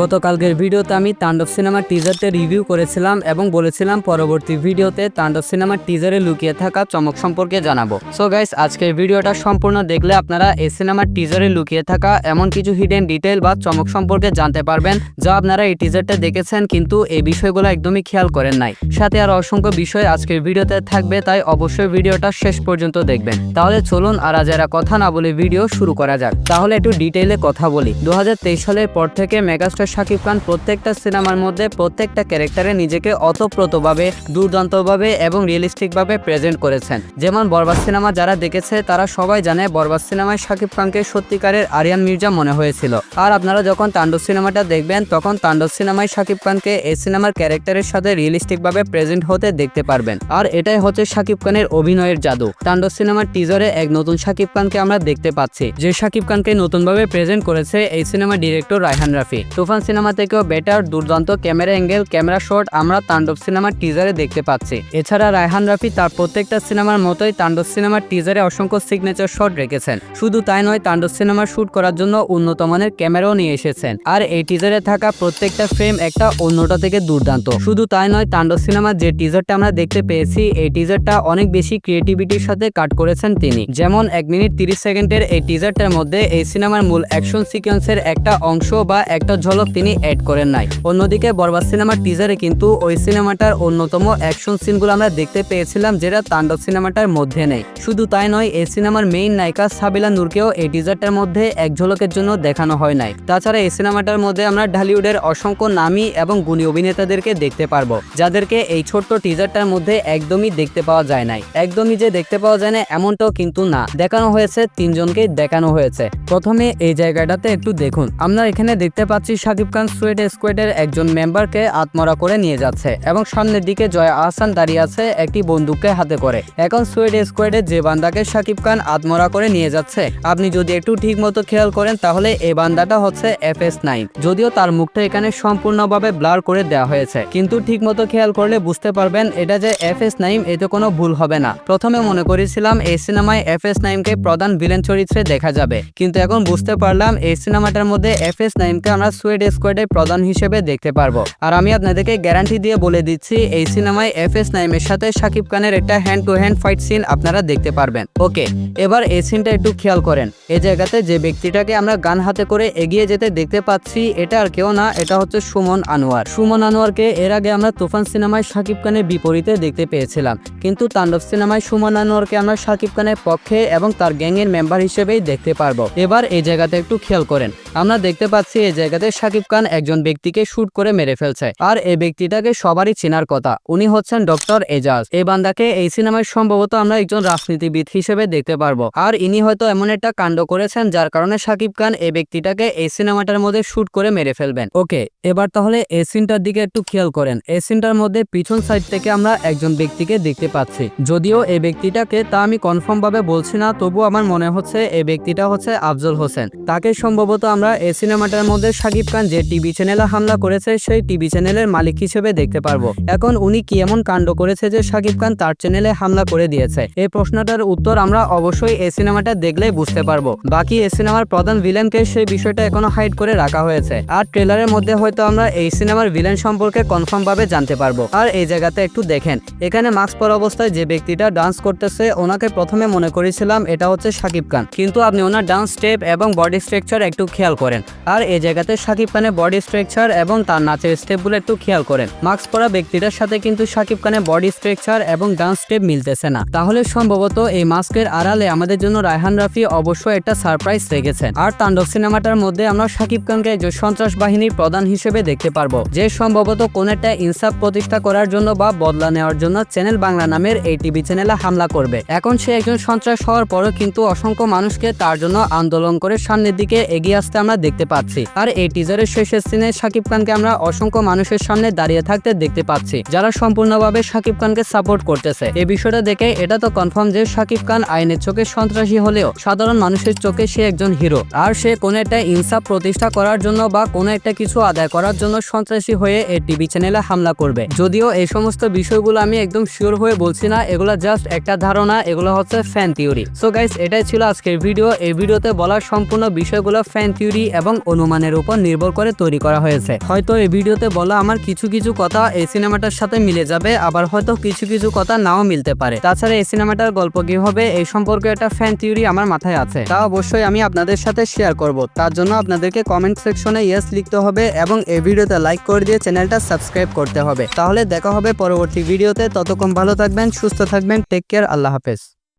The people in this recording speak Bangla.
গতকালকের ভিডিওতে আমি তাণ্ডব সিনেমার টিজারতে রিভিউ করেছিলাম এবং বলেছিলাম পরবর্তী ভিডিওতে তাণ্ডব সিনেমার টিজারে লুকিয়ে থাকা চমক সম্পর্কে জানাব। সো গাইস আজকের ভিডিওটা সম্পূর্ণ দেখলে আপনারা এই সিনেমার টিজারে লুকিয়ে থাকা এমন কিছু হিডেন ডিটেল বা চমক সম্পর্কে জানতে পারবেন যা আপনারা এই টিজারটা দেখেছেন কিন্তু এই বিষয়গুলো একদমই খেয়াল করেন নাই। সাথে আর অসংখ্য বিষয় আজকের ভিডিওতে থাকবে, তাই অবশ্যই ভিডিওটা শেষ পর্যন্ত দেখবেন। তাহলে চলুন আর এরা কথা না বলে ভিডিও শুরু করা যাক। তাহলে একটু ডিটেইলে কথা বলি। দু সালের পর থেকে মেগাস্টার শাকিব খান প্রত্যেকটা সিনেমার মধ্যে প্রত্যেকটা ক্যারেক্টারে নিজেকে অতপ্রতভাবে দুর্দান্তভাবে এবং রিয়েলিস্টিকভাবে প্রেজেন্ট করেছেন। যেমন বরবাদ সিনেমা যারা দেখেছে, তারা সবাই জানে বরবাদ সিনেমায় শাকিব খানকে সত্যিকারের আরিয়ান মির্জা মনে হয়েছিল। আর আপনারা যখন তাণ্ডব সিনেমাটা দেখবেন, তখন তাণ্ডব সিনেমায় শাকিব খানকে এই সিনেমার ক্যারেক্টারের সাথে রিয়েলিস্টিকভাবে প্রেজেন্ট হতে দেখতে পারবেন। আর এটাই হচ্ছে শাকিব খানের অভিনয়ের জাদু। তাণ্ডব সিনেমার টিজারে এক নতুন শাকিব খানকে আমরা দেখতে পাচ্ছি। যে শাকিব খানকে নতুনভাবে প্রেজেন্ট করেছে এই সিনেমার ডিরেক্টর রায়হান রাফি। তুফান সিনেমা থেকেও বেটার দুর্দান্ত ক্যামেরা অ্যাঙ্গেল, ক্যামেরা শট আমরা তাণ্ডব সিনেমার টিজারে দেখতে পাচ্ছি। এছাড়া রায়হান রাফি তার প্রত্যেকটা সিনেমার মতোই তাণ্ডব সিনেমার টিজারে অসংখ্য সিগনেচার শট রেখেছেন। শুধু তাই নয়, তাণ্ডব সিনেমা শুট করার জন্য উন্নত মানের ক্যামেরাও নিয়ে এসেছেন। আর এই টিজারে থাকা প্রত্যেকটা ফ্রেম একটা অন্যটা থেকে দুর্দান্ত। শুধু তাই নয়, তাণ্ডব সিনেমার যে টিজারটা আমরা দেখতে পেয়েছি, এই টিজারটা অনেক বেশি ক্রিয়েটিভিটির সাথে কাট করেছেন তিনি। যেমন এক মিনিট তিরিশ সেকেন্ডের এই টিজারটার মধ্যে এই সিনেমার মূল অ্যাকশন সিকোয়েন্সের একটা অংশ বা একটা ঝলক তিনি অ্যাড করেন নাই। অন্যদিকে বরবাদ সিনেমার টিজারে কিন্তু ওই সিনেমাটার অন্যতম অ্যাকশন সিনগুলো আমরা দেখতে পেয়েছিলাম যেটা তাণ্ডব সিনেমাটার মধ্যে নেই। শুধু তাই নয়, এই সিনেমার মেইন নায়িকা সাবিলা নূরকেও এই টিজারটার মধ্যে এক ঝলকের জন্য দেখানো হয় নাই। তাছাড়া এই সিনেমাটার মধ্যে আমরা ঢালিউডের অসংখ্য নামী এবং গুণী অভিনেতাদেরকে দেখতে পারব, যাদেরকে এই ছোট্ট টিজারটার মধ্যে একদমই দেখতে পাওয়া যায় নাই। একদমই যে দেখতে পাওয়া যায় না এমনটাও কিন্তু না। দেখানো হয়েছে তিনজনকে দেখানো হয়েছে। প্রথমে এই জায়গাটাতে একটু দেখুন। আমরা এখানে দেখতে পাচ্ছি শাকিব খান সুয়েড স্কোয়াডের একজন মেম্বারকে আত্মরা করে নিয়ে যাচ্ছে এবং সামনের দিকে জয় আহসান দাঁড়িয়ে আছে একটি বন্দুককে হাতে করে। এখন সুয়েড স্কোয়াডে যে বান্দাকে শাকিব খান আত্মরা করে নিয়ে যাচ্ছে, আপনি যদি একটু ঠিক মতো খেয়াল করেন তাহলে এই বান্দাটা হচ্ছে এফ এস নাইন। যদিও তার মুখটা এখানে সম্পূর্ণভাবে ব্লার করে দেওয়া হয়েছে, কিন্তু ঠিক মতো খেয়াল করলে বুঝতে পারবেন এটা যে এফ এস নাইম এতে কোনো ভুল হবে না। প্রথমে মনে করেছিলাম এই সিনেমায় এফ এস নাইমকে প্রধান ভিলেন চরিত্রে দেখা যাবে, কিন্তু এখন বুঝতে পারলাম এই সিনেমাটার মধ্যে এফ এস নাইমকে আমরা সুয়েড স্কোয়াডের প্রধান হিসেবে দেখতে পারব। আর আমি আপনাদেরকে গ্যারান্টি দিয়ে বলে দিচ্ছি, এই সিনেমায় এফ এস নাইমের সাথে শাকিব খানের একটা hand to hand fight scene আপনারা দেখতে পারবেন। ওকে এবার এই সিনটা একটু খেয়াল করেন। এই জায়গাতে যে ব্যক্তিটাকে আমরা গান হাতে করে এগিয়ে যেতে দেখতে পাচ্ছি, এটা আর কেউ না, এটা হচ্ছে সুমন আনোয়ার। সুমন আনোয়ারকে এর আগে আমরা তুফান সিনেমায় শাকিব খানের বিপরীতে দেখতে পেয়েছিলাম। কিন্তু তাণ্ডব সিনেমায় সুমন আনোয়ারকে আমরা শাকিব খানের পক্ষে এবং তার গ্যাংয়ের মেম্বার হিসেবেই দেখতে পারব। এবার এই জায়গাতে একটু খেয়াল করেন। আমরা দেখতে পাচ্ছি, এই জায়গাতে শাকিব খান একজন ব্যক্তিকে শুট করে মেরে ফেলছে। আর এই ব্যক্তিটাকে সবারই চেনার কথা। উনি হচ্ছেন ডক্টর এজাজ। এই বান্দাকে এই সিনেমায় সম্ভবত আমরা একজন রাজনীতিবিদ হিসেবে দেখতে পারব। আর ইনি হয়তো এমন একটা কাণ্ড করেছেন যার কারণে শাকিব খান এই ব্যক্তিটাকে এই সিনেমাটার মধ্যে শুট করে মেরে ফেলবেন। ওকে, এবার তাহলে এই সিনটার দিকে একটু খেয়াল করেন। এই সিনটার মধ্যে পিছন সাইড থেকে আমরা একজন ব্যক্তিকে দেখতে পাচ্ছি। যদিও এই ব্যক্তিটাকে তা আমি কনফার্ম ভাবে বলছি না তবু আমার মনে হচ্ছে এই ব্যক্তিটা হচ্ছে আফজল হোসেন। তাকে সম্ভবত আমরা এই সিনেমাটার মধ্যে শাকিব খান যে টিভি চ্যানেলে হামলা করেছে সেই টিভি চ্যানেলের মালিক হিসেবে দেখতে পারব। এখন উনি কি এমন কাণ্ড করেছে যে শাকিব খান তার চ্যানেলে হামলা করে দিয়েছে? এই প্রশ্নটার উত্তর আমরা অবশ্যই এই সিনেমাটা দেখলেই বুঝতে পারব। বাকি এই সিনেমার প্রধান ভিলেনকে সেই বিষয়টা এখনও হাইড করে রাখা হয়েছে। আর ট্রেলারের মধ্যে হয়তো আমরা এই সিনেমার ভিলেন সম্পর্কে কনফার্ম ভাবে জানতে পারব। আর এই জায়গাতে একটু দেখেন। এখানে মাস্ক পরা অবস্থায় যে ব্যক্তিটা ডান্স করতেছে, ওনাকে প্রথমে মনে করেছিলাম এটা হচ্ছে শাকিব খান। কিন্তু আপনি ওনার ডান্স স্টেপ এবং বডি স্ট্রাকচার একটু খেয়াল করেন। আর এই জায়গাতে শাকিব খানের বডি স্ট্রাকচার এবং তার নাচের স্টেপগুলো একটু খেয়াল করেন। মাস্ক পরা ব্যক্তিটার সাথে কিন্তু শাকিব খানের বডি স্ট্রাকচার এবং ডান্স স্টেপ মিলতেছে না। তাহলে সম্ভবত এই মাস্কের আড়ালে আমাদের জন্য রায়হান রাফি অবশ্যই একটা সারপ্রাইজ রেখেছেন। আর তাণ্ডব সিনেমাটার মধ্যে আমরা শাকিব খানকে একজন সন্ত্রাস বাহিনীর প্রধান হিসেবে দেখতে পারব, যে সম্ভবত কোন একটা ইনসাফ প্রতিষ্ঠা করার জন্য বা বদলা নেওয়ার জন্য চ্যানেল বাংলা নামের এই টিভি চ্যানেলে হামলা করবে। এখন সে একজন সন্ত্রাস হওয়ার পরও কিন্তু অসংখ্য মানুষকে তার জন্য আন্দোলন করে সামনের দিকে এগিয়ে আসতে আমরা দেখতে পাচ্ছি। আর এই টিজারের শেষের সিনে শাকিব খানকে আমরা অসংখ্য মানুষের সামনে দাঁড়িয়ে থাকতে দেখতে পাচ্ছি, যারা সম্পূর্ণভাবে শাকিব খানকে সাপোর্ট করতেছে। এই বিষয়টা দেখে এটা তো কনফার্ম যে শাকিব খান আইনের চোখে সন্ত্রাসী হলেও সাধারণ মানুষের চোখে সে একজন হিরো আর সে কোনো একটা ইনসাফ প্রতিষ্ঠা করার জন্য বা কোনো একটা কিছু আদায় করার জন্য সন্ত্রাসী হয়ে এই টিভি চ্যানেলে হামলা করবে। যদিও এই সমস্ত বিষয়গুলো আমি একদম শিওর হয়ে বলছি না, এগুলো জাস্ট একটা ধারণা, এগুলো হচ্ছে ফ্যান থিওরি সো গাইস এটাই ছিল আজকের ভিডিও এই ভিডিওতে বলা সম্পূর্ণ বিষয়গুলো ফ্যান থিওরি এবং অনুমানের উপর নির্ভর নির্ভর করে তৈরি করা হয়েছে। হয়তো এই ভিডিওতে বলা আমার কিছু কিছু কথা এই সিনেমাটার সাথে মিলে যাবে, আবার হয়তো কিছু কিছু কথা নাও মিলতে পারে। তাছাড়া এই সিনেমাটার গল্প কি হবে, এই সম্পর্কে একটা ফ্যান থিওরি আমার মাথায় আছে। তা অবশ্যই আমি আপনাদের সাথে শেয়ার করব। তার জন্য আপনাদেরকে কমেন্ট সেকশনে ইয়েস লিখতে হবে এবং এই ভিডিওতে লাইক করে দিয়ে চ্যানেলটা সাবস্ক্রাইব করতে হবে। তাহলে দেখা হবে পরবর্তী ভিডিওতে। ততক্ষণ ভালো থাকবেন, সুস্থ থাকবেন টেক কেয়ার আল্লাহ হাফেজ।